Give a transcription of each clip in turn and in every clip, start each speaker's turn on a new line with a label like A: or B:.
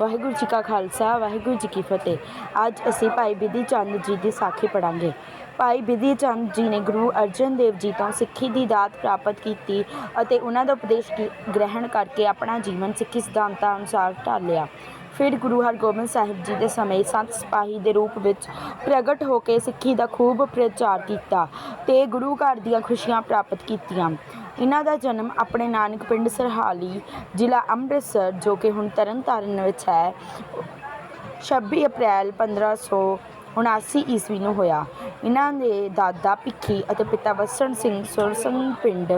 A: ਵਾਹਿਗੁਰੂ ਜੀ ਕਾ ਖਾਲਸਾ, ਵਾਹਿਗੁਰੂ ਜੀ ਕੀ ਫਤਿਹ। ਅੱਜ ਅਸੀਂ ਭਾਈ ਬਿਧੀ ਚੰਦ ਜੀ ਦੀ ਸਾਖੀ ਪੜਾਂਗੇ ਭਾਈ ਬਿਧੀ ਚੰਦ ਜੀ ਨੇ ਗੁਰੂ ਅਰਜਨ ਦੇਵ ਜੀ ਤੋਂ ਸਿੱਖੀ ਦੀ ਦਾਤ ਪ੍ਰਾਪਤ ਕੀਤੀ ਅਤੇ ਉਹਨਾਂ ਦਾ ਉਪਦੇਸ਼ ਗ੍ਰਹਿਣ ਕਰਕੇ ਆਪਣਾ ਜੀਵਨ ਸਿੱਖੀ ਸਿਧਾਂਤਾਂ ਅਨੁਸਾਰ ਢਾਲਿਆ। ਫਿਰ ਗੁਰੂ ਹਰਗੋਬਿੰਦ ਸਾਹਿਬ ਜੀ ਦੇ ਸਮੇਂ ਸੰਤ ਸਿਪਾਹੀ ਦੇ ਰੂਪ ਵਿੱਚ ਪ੍ਰਗਟ ਹੋ ਕੇ ਸਿੱਖੀ ਦਾ ਖੂਬ ਪ੍ਰਚਾਰ ਕੀਤਾ ਤੇ ਗੁਰੂ ਘਰ ਦੀਆਂ ਖੁਸ਼ੀਆਂ ਪ੍ਰਾਪਤ ਕੀਤੀਆਂ। ਇਹਨਾਂ ਦਾ ਜਨਮ ਆਪਣੇ ਨਾਨਕ ਪਿੰਡ ਸਰਹਾਲੀ, ਜ਼ਿਲ੍ਹਾ ਅੰਮ੍ਰਿਤਸਰ, ਜੋ ਕਿ ਹੁਣ ਤਰਨਤਾਰਨ ਵਿੱਚ ਹੈ। 26 ਅਪ੍ਰੈਲ 1579 ਈਸਵੀ ਨੂੰ ਹੋਇਆ। ਇਹਨਾਂ ਦੇ ਦਾਦਾ ਭਿੱਖੀ ਅਤੇ ਪਿਤਾ ਵਸਣ ਸਿੰਘ ਸੁਰਸੰਗ ਪਿੰਡ,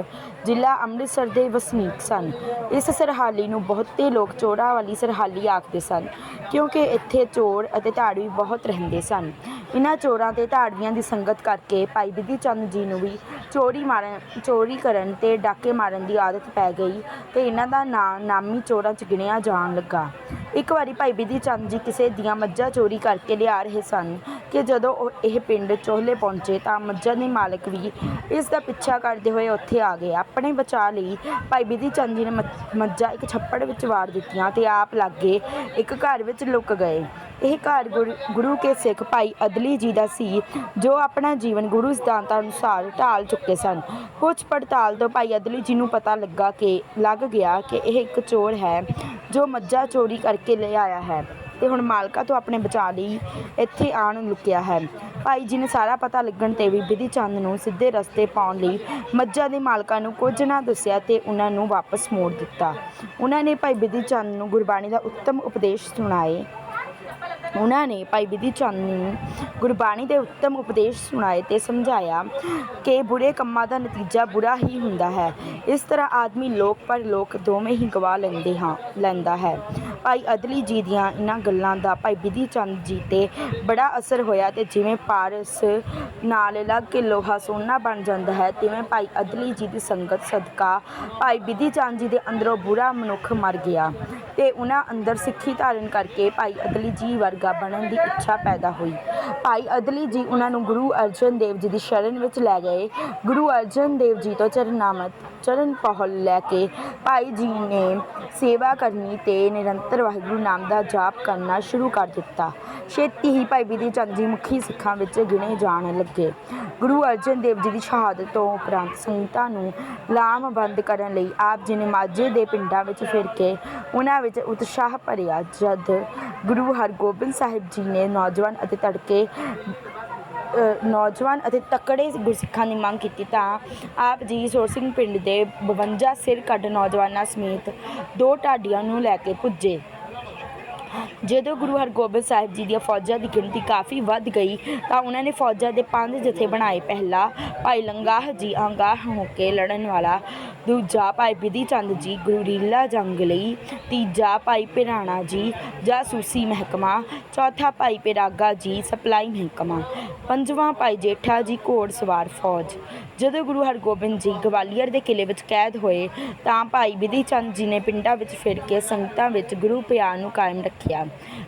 A: ਜ਼ਿਲ੍ਹਾ ਅੰਮ੍ਰਿਤਸਰ ਦੇ ਵਸਨੀਕ ਸਨ। ਇਸ ਸਰਹਾਲੀ ਨੂੰ ਬਹੁਤੇ ਲੋਕ ਚੋਰਾਂ ਵਾਲੀ ਸਰਹਾਲੀ ਆਖਦੇ ਸਨ, ਕਿਉਂਕਿ ਇੱਥੇ ਚੋਰ ਅਤੇ ਧਾੜਵੀ ਬਹੁਤ ਰਹਿੰਦੇ ਸਨ। ਇਹਨਾਂ ਚੋਰਾਂ ਤੇ ਧਾੜਵੀਆਂ ਦੀ ਸੰਗਤ ਕਰਕੇ ਭਾਈ ਬਿਧੀ ਚੰਦ ਜੀ ਨੂੰ ਵੀ ਚੋਰੀ ਮਾਰਨ, ਚੋਰੀ ਕਰਨ ਅਤੇ ਡਾਕੇ ਮਾਰਨ ਦੀ ਆਦਤ ਪੈ ਗਈ ਅਤੇ ਇਹਨਾਂ ਦਾ ਨਾਂ ਨਾਮੀ ਚੋਰਾਂ 'ਚ ਗਿਣਿਆ ਜਾਣ ਲੱਗਾ। ਇੱਕ ਵਾਰੀ ਭਾਈ ਬਿਧੀ ਚੰਦ ਜੀ ਕਿਸੇ ਦੀਆਂ ਮੱਝਾਂ ਚੋਰੀ ਕਰਕੇ ਲਿਆ ਰਹੇ ਸਨ ਕਿ ਜਦੋਂ ਉਹ ਇਹ ਪਿੰਡ ਚੋਹਲੇ ਪਹੁੰਚੇ ਤਾਂ ਮੱਝਾਂ ਦੇ ਮਾਲਕ ਵੀ ਇਸ ਦਾ ਪਿੱਛਾ ਕਰਦੇ ਹੋਏ ਉੱਥੇ ਆ ਗਏ। ਆਪਣੇ ਬਚਾਅ ਲਈ ਭਾਈ ਬਿਧੀ ਚੰਦ ਜੀ ਨੇ ਮੱਝਾਂ ਇੱਕ ਛੱਪੜ ਵਿੱਚ ਵਾਰ ਦਿੱਤੀਆਂ ਤੇ ਆਪ ਲਾਗੇ ਇੱਕ ਘਰ ਵਿੱਚ ਲੁਕ ਗਏ। ਇਹ ਘਰ ਗੁਰੂ- ਗੁਰੂ ਕੇ ਸਿੱਖ ਭਾਈ ਅਦਲੀ ਜੀ ਦਾ ਸੀ, ਜੋ ਆਪਣਾ ਜੀਵਨ ਗੁਰੂ ਸਿਧਾਂਤਾਂ ਅਨੁਸਾਰ ਢਾਲ ਚੁੱਕੇ ਸਨ। ਪੁੱਛ ਪੜਤਾਲ ਤੋਂ ਭਾਈ ਅਦਲੀ ਜੀ ਨੂੰ ਪਤਾ ਲੱਗਾ ਕਿ, ਲੱਗ ਗਿਆ ਕਿ ਇਹ ਇੱਕ ਚੋਰ ਹੈ, ਜੋ ਮੱਝਾਂ ਚੋਰੀ ਕਰਕੇ ਲੈ ਆਇਆ ਹੈ ਤੇ ਹੁਣ ਮਾਲਕਾ ਤੋਂ ਆਪਣੇ ਬਚਾਅ ਲਈ ਇੱਥੇ ਆਣ ਲੁਕਿਆ ਹੈ। ਭਾਈ ਜੀ ਨੇ ਸਾਰਾ ਪਤਾ ਲੱਗਣ ਤੇ ਵੀ ਬਿਧੀ ਚੰਦ ਨੂੰ ਸਿੱਧੇ ਰਸਤੇ ਪਾਉਣ ਲਈ ਮੱਝਾਂ ਦੇ ਮਾਲਕਾਂ ਨੂੰ ਕੁਝ ਨਾ ਦੱਸਿਆ ਤੇ ਉਹਨਾਂ ਨੂੰ ਵਾਪਸ ਮੋੜ ਦਿੱਤਾ। ਉਹਨਾਂ ਨੇ ਭਾਈ ਬਿਧੀ ਚੰਦ ਨੂੰ ਗੁਰਬਾਣੀ ਦਾ ਉੱਤਮ ਉਪਦੇਸ਼ ਸੁਣਾਏ। ਉਹਨਾਂ ਨੇ ਭਾਈ ਬਿਧੀ ਚੰਦ ਨੂੰ ਗੁਰਬਾਣੀ ਦੇ ਉੱਤਮ ਉਪਦੇਸ਼ ਸੁਣਾਏ ਅਤੇ ਸਮਝਾਇਆ ਕਿ ਬੁਰੇ ਕੰਮਾਂ ਦਾ ਨਤੀਜਾ ਬੁਰਾ ਹੀ ਹੁੰਦਾ ਹੈ। ਇਸ ਤਰ੍ਹਾਂ ਆਦਮੀ ਲੋਕ ਪਰ ਲੋਕ ਦੋਵੇਂ ਹੀ ਗਵਾ ਲੈਂਦੇ ਹਾਂ, ਲੈਂਦਾ ਹੈ। ਭਾਈ ਅਦਲੀ ਜੀ ਦੀਆਂ ਇਹਨਾਂ ਗੱਲਾਂ ਦਾ ਭਾਈ ਬਿਧੀ ਚੰਦ ਜੀ ਤੇ ਬੜਾ ਅਸਰ ਹੋਇਆ ਅਤੇ ਜਿਵੇਂ ਪਾਰਸ ਨਾਲ ਲੱਗ ਕੇ ਲੋਹਾ ਸੋਨਾ ਬਣ ਜਾਂਦਾ ਹੈ, ਤਿਵੇਂ ਭਾਈ ਅਦਲੀ ਜੀ ਦੀ ਸੰਗਤ ਸਦਕਾ ਭਾਈ ਬਿਧੀ ਚੰਦ ਜੀ ਦੇ ਅੰਦਰੋਂ ਬੁਰਾ ਮਨੁੱਖ ਮਰ ਗਿਆ ਤੇ ਉਹਨਾਂ ਅੰਦਰ ਸਿੱਖੀ ਧਾਰਨ ਕਰਕੇ ਭਾਈ ਅਦਲੀ ਜੀ ਵਰਗ ਬਣਨ ਦੀ ਇੱਛਾ ਪੈਦਾ ਹੋਈ। ਭਾਈ ਅਦਲੀ ਜੀ ਉਹਨਾਂ ਨੂੰ ਗੁਰੂ ਅਰਜਨ ਦੇਵ ਜੀ ਦੀ ਸ਼ਰਨ ਵਿੱਚ ਲੈ ਗਏ। ਗੁਰੂ ਅਰਜਨ ਦੇਵ ਜੀ ਤੋਂ ਚਰਨਾਮਤ ਚਰਨ ਪਹਲ ਲੈ ਕੇ ਭਾਈ ਜੀ ਨੇ ਸੇਵਾ ਕਰਨੀ ਤੇ ਨਿਰੰਤਰ ਵਾਹਿਗੁਰੂ ਨਾਮ ਦਾ ਜਾਪ ਕਰਨਾ ਸ਼ੁਰੂ ਕਰ ਦਿੱਤਾ। ਛੇਤੀ ਹੀ ਭਾਈ ਬਿਧੀ ਚੰਦ ਜੀ ਮੁਖੀ ਸਿੱਖਾਂ ਵਿੱਚ ਗਿਣੇ ਜਾਣ ਲੱਗੇ। ਗੁਰੂ ਅਰਜਨ ਦੇਵ ਜੀ ਦੀ ਸ਼ਹਾਦਤ ਤੋਂ ਉਪਰੰਤ ਸੰਗਤਾਂ ਨੂੰ ਲਾਮਬੰਦ ਕਰਨ ਲਈ ਆਪ ਜੀ ਨੇ ਮਾਝੇ ਦੇ ਪਿੰਡਾਂ ਵਿੱਚ ਫਿਰ ਕੇ ਉਹਨਾਂ ਵਿੱਚ ਉਤਸ਼ਾਹ ਭਰਿਆ। ਜਦ ਗੁਰੂ ਹਰਗੋਬਿੰਦ ਸਾਹਿਬ ਜੀ ਨੇ ਨੌਜਵਾਨ ਅਤੇ ਤੜਕੇ ਨੌਜਵਾਨ ਅਤੇ ਤਕੜੇ ਗੁਰਸਿੱਖਾਂ ਦੀ ਮੰਗ ਕੀਤੀ ਤਾਂ ਆਪ ਜੀ ਸੁਰ ਸਿੰਘ ਪਿੰਡ ਦੇ 52 ਸਿਰ ਕੱਢ ਨੌਜਵਾਨਾਂ ਸਮੇਤ ਦੋ ਢਾਡੀਆਂ ਨੂੰ ਲੈ ਕੇ ਪੁੱਜੇ। ਜਦੋਂ ਗੁਰੂ ਹਰਗੋਬਿੰਦ ਸਾਹਿਬ ਜੀ ਦੀਆਂ ਫੌਜਾਂ ਦੀ ਗਿਣਤੀ ਕਾਫੀ ਵੱਧ ਗਈ ਤਾਂ ਉਹਨਾਂ ਨੇ ਫੌਜਾਂ ਦੇ ਪੰਜ ਜਥੇ ਬਣਾਏ। ਪਹਿਲਾ ਭਾਈ ਲੰਗਾਹ ਜੀ ਆਂਗਾਹ ਹੋ ਕੇ ਲੜਨ ਵਾਲਾ, ਦੂਜਾ ਭਾਈ ਬਿਧੀ ਚੰਦ ਜੀ ਗੁਰੀਲਾ ਜੰਗ ਲਈ, ਤੀਜਾ ਭਾਈ ਪਿਰਾਣਾ ਜੀ ਜਾਸੂਸੀ ਮਹਿਕਮਾ, ਚੌਥਾ ਭਾਈ ਪਿਰਾਗਾ ਜੀ ਸਪਲਾਈ ਮਹਿਕਮਾ, ਪੰਜਵਾਂ ਭਾਈ ਜੇਠਾ ਜੀ ਘੋੜ ਸਵਾਰ ਫੌਜ। ਜਦੋਂ ਗੁਰੂ ਹਰਗੋਬਿੰਦ ਜੀ ਗਵਾਲੀਅਰ ਦੇ ਕਿਲੇ ਵਿੱਚ ਕੈਦ ਹੋਏ, ਤਾਂ ਭਾਈ ਬਿਧੀ ਚੰਦ ਜੀ ਨੇ ਪਿੰਡਾਂ ਵਿੱਚ ਫਿਰ ਕੇ ਸੰਗਤਾਂ ਵਿੱਚ ਗੁਰੂ ਪਿਆਰ ਨੂੰ ਕਾਇਮ ਰੱਖਿਆ।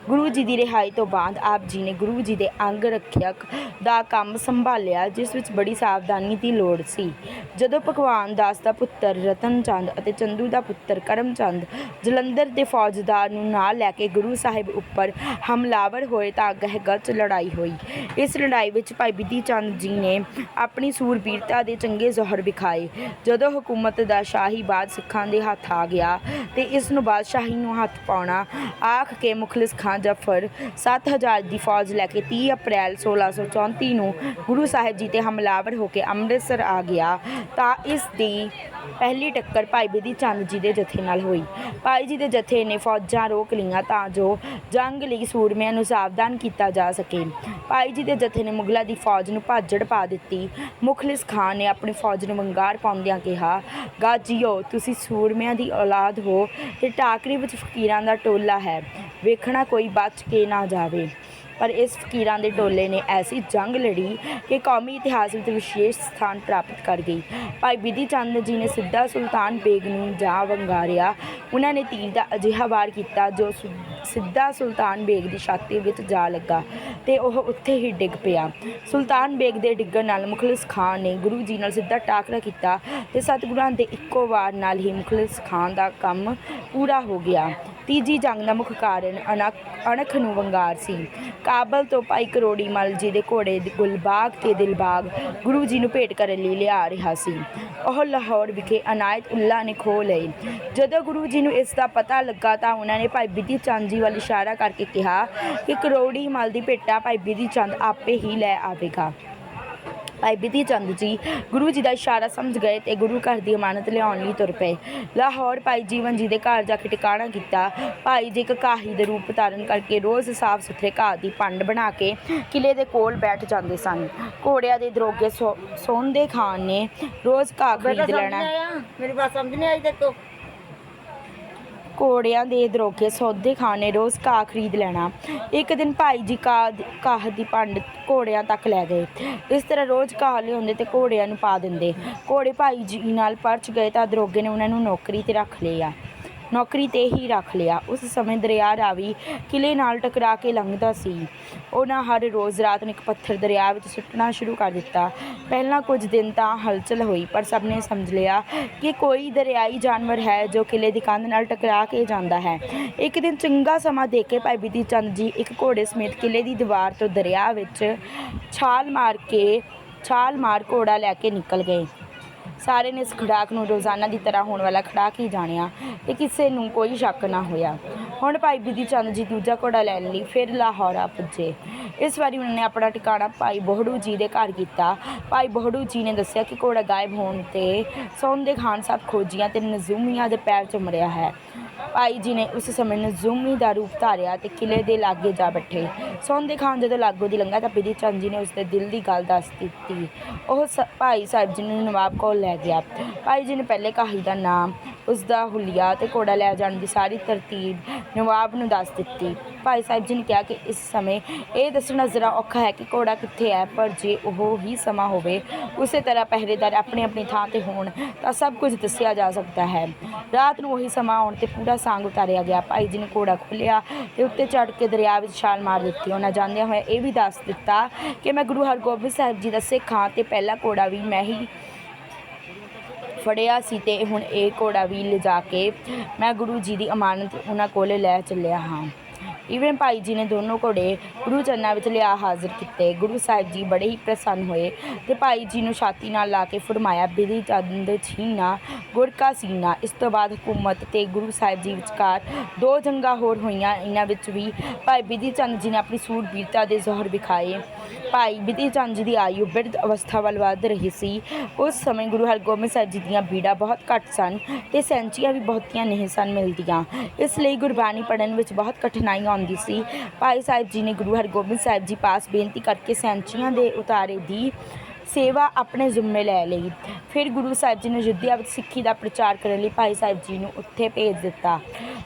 A: ਗੁਰੂ ਜੀ ਦੀ ਰਿਹਾਈ ਤੋਂ ਬਾਅਦ ਆਪ ਜੀ ਨੇ ਗੁਰੂ ਜੀ ਦੇ ਅੰਗ ਰੱਖਿਅਕ ਦਾ ਕੰਮ ਸੰਭਾਲਿਆ, ਜਿਸ ਵਿੱਚ ਬੜੀ ਸਾਵਧਾਨੀ ਦੀ ਲੋੜ ਸੀ। ਜਦੋਂ ਭਗਵਾਨ ਦਾਸ ਦਾ ਪੁੱਤਰ ਰਤਨ ਚੰਦ ਅਤੇ ਚੰਦੂ ਦਾ ਪੁੱਤਰ ਕਰਮ ਚੰਦ ਜਲੰਧਰ ਦੇ ਫੌਜਦਾਰ ਨੂੰ ਨਾਲ ਲੈ ਕੇ ਗੁਰੂ ਸਾਹਿਬ ਉੱਪਰ ਹਮਲਾਵਰ ਹੋਏ ਤਾਂ ਗਹਿਗਲ ਲੜਾਈ ਹੋਈ। ਇਸ ਲੜਾਈ ਵਿੱਚ ਭਾਈ ਬਿਧੀ ਚੰਦ ਜੀ ਨੇ ਆਪਣੀ ਸੂਰਬੀਰਤਾ ਦੇ ਚੰਗੇ ਜ਼ੋਹਰ ਵਿਖਾਏ। ਜਦੋਂ ਹਕੂਮਤ ਦਾ ਸ਼ਾਹੀ ਬਾਦ ਸਿੱਖਾਂ ਦੇ ਹੱਥ ਆ ਗਿਆ ਤੇ ਇਸ ਨੂੰ ਬਾਦਸ਼ਾਹੀ ਨੂੰ ਹੱਥ ਪਾਉਣਾ, ਆਖ ਕੇ ਮੁਖਲਿਸ ਖਾਂ ਜਫਰ 7000 ਦੀ ਫੌਜ ਲੈ ਕੇ 30 ਅਪ੍ਰੈਲ 1634 ਨੂੰ ਗੁਰੂ ਸਾਹਿਬ ਜੀ ਤੇ ਹਮਲਾਵਰ ਹੋ ਕੇ ਅੰਮ੍ਰਿਤਸਰ ਆ ਗਿਆ ਤਾਂ ਇਸ ਦੀ ਪਹਿਲੀ ਟੱਕਰ ਭਾਈ ਬਿਧੀ ਚੰਦ ਜੀ ਦੇ ਜਥੇ ਨਾਲ ਹੋਈ। ਭਾਈ ਜੀ ਦੇ ਜਥੇ ਨੇ ਫੌਜਾਂ ਰੋਕ ਲਈਆਂ ਤਾਂ ਜੋ ਜੰਗ ਲਈ ਸੂਰਮਿਆਂ ਨੂੰ ਸਾਵਧਾਨ ਕੀਤਾ ਜਾ ਸਕੇ। ਭਾਈ ਜੀ ਦੇ ਜਥੇ ਨੇ ਮੁਗਲਾਂ ਦੀ ਫੌਜ ਨੂੰ ਭਾਜੜ ਪਾ ਦਿੱਤੀ। ਮੁਖਲਿਸ ਖਾਨ ਨੇ ਆਪਣੀ ਫੌਜ ਨੂੰ ਵੰਗਾਰ ਪਾਉਂਦਿਆਂ ਕਿਹਾ ਗਾਜੀਓ ਤੁਸੀਂ ਸੂਰਮਿਆਂ ਦੀ ਔਲਾਦ ਹੋ ਤੇ ਟਾਕਰੀ ਵਿੱਚ ਫਕੀਰਾਂ ਦਾ ਟੋਲਾ ਹੈ। ਵੇਖਣਾ ਕੋਈ ਬਚ ਕੇ ਨਾ ਜਾਵੇ। ਪਰ ਇਸ ਫਕੀਰਾਂ ਦੇ ਟੋਲੇ ਨੇ ਐਸੀ ਜੰਗ ਲੜੀ ਕਿ ਕੌਮੀ ਇਤਿਹਾਸ ਵਿੱਚ ਵਿਸ਼ੇਸ਼ ਸਥਾਨ ਪ੍ਰਾਪਤ ਕਰ ਗਈ। ਭਾਈ ਬਿਧੀ ਚੰਦ ਜੀ ਨੇ ਸਿੱਧਾ ਸੁਲਤਾਨ ਬੇਗ ਨੂੰ ਜਾ ਵੰਗਾਰਿਆ। ਉਹਨਾਂ ਨੇ ਤੀਰ ਦਾ ਅਜਿਹਾ ਵਾਰ ਕੀਤਾ ਜੋ ਸੁ- ਸਿੱਧਾ ਸੁਲਤਾਨ ਬੇਗ ਦੀ ਛਾਤੀ ਵਿੱਚ ਜਾ ਲੱਗਾ ਤੇ ਉਹ ਉੱਥੇ ਹੀ ਡਿੱਗ ਪਿਆ। ਸੁਲਤਾਨ ਬੇਗ ਦੇ ਡਿੱਗਣ ਨਾਲ ਮੁਖਲਿਸ ਖਾਨ ਨੇ ਗੁਰੂ ਜੀ ਨਾਲ ਸਿੱਧਾ ਟਾਕਰਾ ਕੀਤਾ ਤੇ ਸਤਿਗੁਰਾਂ ਦੇ ਇੱਕੋ ਵਾਰ ਨਾਲ ਹੀ ਮੁਖਲਿਸ ਖਾਨ ਦਾ ਕੰਮ ਪੂਰਾ ਹੋ ਗਿਆ। ਤੀਜੀ ਜੰਗ ਦਾ ਮੁੱਖ ਕਾਰਨ ਅਣਖ ਅਣਖ ਨੂੰ ਵੰਗਾਰ ਸੀ। ਕਾਬਲ ਤੋਂ ਭਾਈ ਕਰੋੜੀ ਮਲ ਜੀ ਦੇ ਘੋੜੇ ਦੀ ਗੁਲਬਾਗ ਤੇ ਦਿਲਬਾਗ ਗੁਰੂ ਜੀ ਨੂੰ ਭੇਟ ਕਰਨ ਲਈ ਲਿਆ ਰਿਹਾ ਸੀ। ਉਹ ਲਾਹੌਰ ਵਿਖੇ ਅਨਾਇਤ ਉੱਲਾ ਨੇ ਖੋ ਲਏ ਜਦੋਂ ਗੁਰੂ ਜੀ ਨੂੰ ਇਸ ਦਾ ਪਤਾ ਲੱਗਾ ਤਾਂ ਉਹਨਾਂ ਨੇ ਭਾਈ ਬਿਧੀ ਚੰਦ ਜੀ ਵੱਲ ਇਸ਼ਾਰਾ ਕਰਕੇ ਕਿਹਾ ਕਿ ਕਰੋੜੀ ਮਲ ਦੀ ਭੇਟਾ ਭਾਈ ਬਿਧੀ ਚੰਦ ਆਪੇ ਹੀ ਲੈ ਆਵੇਗਾ। ਭਾਈ ਬਿਧੀ ਚੰਦ ਜੀ ਗੁਰੂ ਜੀ ਦਾ ਇਸ਼ਾਰਾ ਸਮਝ ਗਏ ਤੇ ਗੁਰੂ ਘਰ ਦੀ ਅਮਾਨਤ ਲਿਆਉਣ ਲਈ ਤੁਰ ਪਏ। ਲਾਹੌਰ ਭਾਈ ਜੀਵਨ ਜੀ ਦੇ ਘਰ ਜਾ ਕੇ ਟਿਕਾਣਾ ਕੀਤਾ। ਭਾਈ ਜੀ ਇੱਕ ਕਕਾਹੀ ਦੇ ਰੂਪ ਧਾਰਨ ਕਰਕੇ ਰੋਜ਼ ਸਾਫ਼ ਸੁਥਰੇ ਘਾਹ ਦੀ ਪੰਡ ਬਣਾ ਕੇ ਕਿਲੇ ਦੇ ਕੋਲ ਬੈਠ ਜਾਂਦੇ ਸਨ। ਘੋੜਿਆਂ ਦੇ ਦਰੋਗੇ ਸੋਹਣ ਦੇ ਖਾਨ ਨੇ ਰੋਜ਼ ਘਾਹ ਖਰੀਦ ਲੈਣਾ।
B: ਮੇਰੀ ਬਾਤ ਸਮਝ ਨਹੀਂ ਆਈ ਤੇ ਤੋ?
A: ਕੋੜਿਆਂ ਦੇ ਦਰੋਗੇ ਸੌਦੇ ਖਾਣੇ ਰੋਜ਼ ਘਾਹ ਖਰੀਦ ਲੈਣਾ। ਇੱਕ ਦਿਨ ਭਾਈ ਜੀ ਘਾਹ ਦੀ ਪੰਡ ਘੋੜਿਆਂ ਤੱਕ ਲੈ ਗਏ। ਇਸ ਤਰ੍ਹਾਂ ਰੋਜ਼ ਘਾਹ ਲਿਆਉਂਦੇ ਤੇ ਘੋੜਿਆਂ ਨੂੰ ਪਾ ਦਿੰਦੇ। ਘੋੜੇ ਭਾਈ ਜੀ ਨਾਲ ਪਰਚ ਗਏ ਤਾਂ ਦਰੋਗੇ ਨੇ ਉਹਨਾਂ ਨੂੰ ਨੌਕਰੀ ਤੇ ਰੱਖ ਲਿਆ। ਨੌਕਰੀ ਤੇ ਹੀ ਰੱਖ ਲਿਆ। ਉਸ ਸਮੇਂ ਦਰਿਆ ਰਾਵੀ ਕਿਲੇ ਨਾਲ ਟਕਰਾ ਕੇ ਲੰਘਦਾ ਸੀ। ਉਹਨਾਂ ਹਰ ਰੋਜ਼ ਰਾਤ ਨੂੰ ਇੱਕ ਪੱਥਰ ਦਰਿਆ ਵਿੱਚ ਸੁੱਟਣਾ ਸ਼ੁਰੂ ਕਰ ਦਿੱਤਾ। ਪਹਿਲਾਂ ਕੁਝ ਦਿਨ ਤਾਂ ਹਲਚਲ ਹੋਈ, ਪਰ ਸਭ ਨੇ ਸਮਝ ਲਿਆ ਕਿ ਕੋਈ ਦਰਿਆਈ ਜਾਨਵਰ ਹੈ ਜੋ ਕਿਲੇ ਦੀ ਕੰਧ ਨਾਲ ਟਕਰਾ ਕੇ ਜਾਂਦਾ ਹੈ। ਇੱਕ ਦਿਨ ਚੰਗਾ ਸਮਾਂ ਦੇਖ ਕੇ ਭਾਈ ਬਿਧੀ ਚੰਦ ਜੀ ਇੱਕ ਘੋੜੇ ਸਮੇਤ ਕਿਲੇ ਦੀ ਦੀਵਾਰ ਤੋਂ ਦਰਿਆ ਵਿੱਚ ਛਾਲ ਮਾਰ ਕੇ ਛਾਲ ਮਾਰ ਘੋੜਾ ਲੈ ਕੇ ਨਿਕਲ ਗਏ। ਸਾਰੇ ਨੇ ਇਸ ਖੜਾਕ ਨੂੰ ਰੋਜ਼ਾਨਾ ਦੀ ਤਰ੍ਹਾਂ ਹੋਣ ਵਾਲਾ ਖੜਾਕ ਹੀ ਜਾਣਿਆ ਤੇ ਕਿਸੇ ਨੂੰ ਕੋਈ ਸ਼ੱਕ ਨਾ ਹੋਇਆ। ਹੁਣ ਭਾਈ ਬਿਧੀ ਚੰਦ ਜੀ ਦੂਜਾ ਘੋੜਾ ਲੈਣ ਲਈ ਫਿਰ ਲਾਹੌਰ ਆ ਪੁੱਜੇ। ਇਸ ਵਾਰੀ ਉਹਨਾਂ ਨੇ ਆਪਣਾ ਟਿਕਾਣਾ ਭਾਈ ਬੋਹੜੂ ਜੀ ਦੇ ਘਰ ਕੀਤਾ। ਭਾਈ ਬੋਹੜੂ ਜੀ ਨੇ ਦੱਸਿਆ ਕਿ ਘੋੜਾ ਗਾਇਬ ਹੋਣ ਤੇ ਸੌਂਦੇ ਖਾਨ ਸਾਹਿਬ ਖੋਜੀਆਂ ਤੇ ਨਜ਼ੂਮੀਆਂ ਦੇ ਪੈਰ ਚੁੰਮੜਿਆ ਹੈ। ਭਾਈ ਜੀ ਨੇ ਉਸ ਸਮੇਂ ਨਜ਼ੂਮੀ ਦਾ ਰੂਪ ਧਾਰਿਆ ਤੇ ਕਿਲੇ ਦੇ ਲਾਗੇ ਜਾ ਬੈਠੇ। ਸੌਂਦੇ ਖਾਨ ਜਦੋਂ ਲਾਗੋ ਦੀ ਲੰਘਾ ਤਾਂ ਬਿਧੀ ਚੰਦ ਜੀ ਨੇ ਉਸ ਦੇ ਦਿਲ ਦੀ ਗੱਲ ਦੱਸ ਦਿੱਤੀ। ਉਹ ਸ- ਭਾਈ ਸਾਹਿਬ ਜੀ ਨੂੰ ਨਵਾਬ ਕੋਲ ਲੈ ਗਿਆ। ਭਾਈ ਜੀ ਨੇ ਪਹਿਲੇ ਕਾਹੀ ਦਾ ਨਾਮ ਉਸ ਦਾ ਹੁਲੀਆ ਤੇ ਘੋੜਾ ਲੈ ਜਾਣ ਦੀ ਸਾਰੀ ਤਰਤੀਬ ਨਵਾਬ ਨੂੰ ਦੱਸ ਦਿੱਤੀ। ਭਾਈ ਸਾਹਿਬ ਜੀ ਨੇ ਕਿਹਾ ਕਿ ਇਸ ਸਮੇਂ ਇਹ ਦੱਸਣਾ ਜ਼ਰਾ ਔਖਾ ਹੈ ਕਿ ਘੋੜਾ ਕਿੱਥੇ ਹੈ, ਪਰ ਜੇ ਉਹ ਹੀ ਸਮਾਂ ਹੋਵੇ, ਉਸੇ ਤਰ੍ਹਾਂ ਪਹਿਰੇਦਾਰ ਆਪਣੀ ਆਪਣੀ ਥਾਂ ਤੇ ਹੋਣ, ਤਾਂ ਸਭ ਕੁਝ ਦੱਸਿਆ ਜਾ ਸਕਦਾ ਹੈ। ਰਾਤ ਨੂੰ ਉਹੀ ਸਮਾਂ ਆਉਣ ਤੇ ਪੂਰਾ ਸਾਂਗ ਉਤਾਰਿਆ ਗਿਆ। ਭਾਈ ਜੀ ਨੇ ਘੋੜਾ ਖੋਲ੍ਹਿਆ ਤੇ ਉੱਤੇ ਚੜ੍ਹ ਕੇ ਦਰਿਆ ਵਿੱਚ ਛਾਲ ਮਾਰ ਦਿੱਤੀ। ਉਹਨਾਂ ਜਾਂਦਿਆਂ ਹੋਇਆ ਇਹ ਵੀ ਦੱਸ ਦਿੱਤਾ ਕਿ ਮੈਂ ਗੁਰੂ ਹਰਗੋਬਿੰਦ ਸਾਹਿਬ ਜੀ ਦਾ ਸਿੱਖ ਹਾਂ ਤੇ ਪਹਿਲਾ ਘੋੜਾ ਵੀ ਮੈਂ ਹੀ ਫੜਿਆ ਸੀ ਤੇ ਹੁਣ ਇਹ ਘੋੜਾ ਵੀ ਲਿਜਾ ਕੇ ਮੈਂ ਗੁਰੂ ਜੀ ਦੀ ਅਮਾਨਤ ਉਹਨਾਂ ਕੋਲ ਲੈ ਚੱਲਿਆ ਹਾਂ। ਈਵਨ ਭਾਈ ਜੀ ਨੇ ਦੋਨੋਂ ਘੋੜੇ ਗੁਰੂ ਚਰਨਾਂ ਵਿੱਚ ਲਿਆ ਹਾਜ਼ਰ ਕੀਤੇ। ਗੁਰੂ ਸਾਹਿਬ ਜੀ ਬੜੇ ਹੀ ਪ੍ਰਸੰਨ ਹੋਏ ਤੇ ਭਾਈ ਜੀ ਨੂੰ ਛਾਤੀ ਨਾਲ ਲਾ ਕੇ ਫਰਮਾਇਆ ਬਿਧੀ ਚੰਦ ਛੀਨਾ, ਗੁਰਕਾ ਸੀਨਾ। ਇਸ ਤੋਂ ਬਾਅਦ ਹਕੂਮਤ ਤੇ ਗੁਰੂ ਸਾਹਿਬ ਜੀ ਵਿਚਕਾਰ ਦੋ ਜੰਗਾਂ ਹੋਰ ਹੋਈਆਂ। ਇਹਨਾਂ ਵਿੱਚ ਵੀ ਭਾਈ ਬਿਧੀ ਚੰਦ ਜੀ ਨੇ ਆਪਣੀ ਸੂਰਬੀਰਤਾ ਦੇ ਜ਼ੋਹਰ ਵਿਖਾਏ। ਭਾਈ ਬਿਧੀ ਚੰਦ ਜੀ ਦੀ ਆਯੂ ਬਿਰਧ ਅਵਸਥਾ ਵੱਲ ਵਧ ਰਹੀ ਸੀ। ਉਸ ਸਮੇਂ ਗੁਰੂ ਹਰਗੋਬਿੰਦ ਸਾਹਿਬ ਜੀ ਦੀਆਂ ਬੀੜਾਂ ਬਹੁਤ ਘੱਟ ਸਨ ਤੇ ਸੈਂਚੀਆਂ ਵੀ ਬਹੁਤੀਆਂ ਨਹੀਂ ਸਨ ਮਿਲਦੀਆਂ। ਇਸ ਲਈ ਗੁਰਬਾਣੀ ਪੜ੍ਹਨ ਵਿੱਚ ਬਹੁਤ ਕਠਿਨਾਈਆਂ ਆਉਂਦੀ ਸੀ। ਭਾਈ ਸਾਹਿਬ ਜੀ ਨੇ ਗੁਰੂ ਹਰਗੋਬਿੰਦ ਸਾਹਿਬ ਜੀ ਪਾਸ ਬੇਨਤੀ ਕਰਕੇ ਸੈਂਚੀਆਂ ਦੇ ਉਤਾਰੇ ਦੀ ਸੇਵਾ ਆਪਣੇ ਜ਼ਿੰਮੇ ਲੈ ਲਈ। ਫਿਰ ਗੁਰੂ ਸਾਹਿਬ ਜੀ ਨੇ ਅਯੁੱਧਿਆ ਵਿੱਚ ਸਿੱਖੀ ਦਾ ਪ੍ਰਚਾਰ ਕਰਨ ਲਈ ਭਾਈ ਸਾਹਿਬ ਜੀ ਨੂੰ ਉੱਥੇ ਭੇਜ ਦਿੱਤਾ।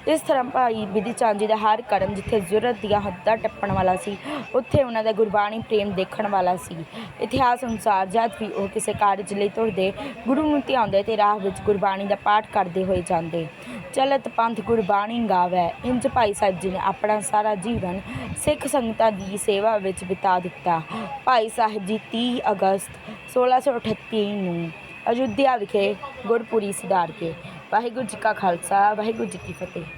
A: ਇਸ ਤਰ੍ਹਾਂ ਭਾਈ ਬਿਧੀ ਚੰਦ ਜੀ ਦਾ ਹਰ ਕਰਮ ਜਿੱਥੇ ਜ਼ਰੂਰਤ ਦੀਆਂ ਹੱਦਾਂ ਟੱਪਣ ਵਾਲਾ ਸੀ, ਉੱਥੇ ਉਹਨਾਂ ਦਾ ਗੁਰਬਾਣੀ ਪ੍ਰੇਮ ਦੇਖਣ ਵਾਲਾ ਸੀ। ਇਤਿਹਾਸ ਅਨੁਸਾਰ ਜਦ ਵੀ ਉਹ ਕਿਸੇ ਕਾਰਜ ਲਈ ਤੁਰਦੇ, ਗੁਰੂ ਨੂੰ ਧਿਆਉਂਦੇ ਤੇ ਰਾਹ ਵਿੱਚ ਗੁਰਬਾਣੀ ਦਾ ਪਾਠ ਕਰਦੇ ਹੋਏ ਜਾਂਦੇ। ਚਲਤ ਪੰਥ ਗੁਰਬਾਣੀ ਗਾਵੇ, ਇੰਜ ਭਾਈ ਸਾਹਿਬ ਜੀ ਨੇ ਆਪਣਾ ਸਾਰਾ ਜੀਵਨ ਸਿੱਖ ਸੰਗਤਾਂ ਦੀ ਸੇਵਾ ਵਿੱਚ ਬਿਤਾ ਦਿੱਤਾ। ਭਾਈ ਸਾਹਿਬ ਜੀ 30 ਅਗਸਤ 1638 ਨੂੰ ਅਯੁੱਧਿਆ ਵਿਖੇ ਗੁਰਪੁਰੀ ਸਿਧਾਰ ਕੇ। ਵਾਹਿਗੁਰੂ ਜੀ ਕਾ ਖਾਲਸਾ, ਵਾਹਿਗੁਰੂ ਜੀ ਕੀ ਫਤਿਹ।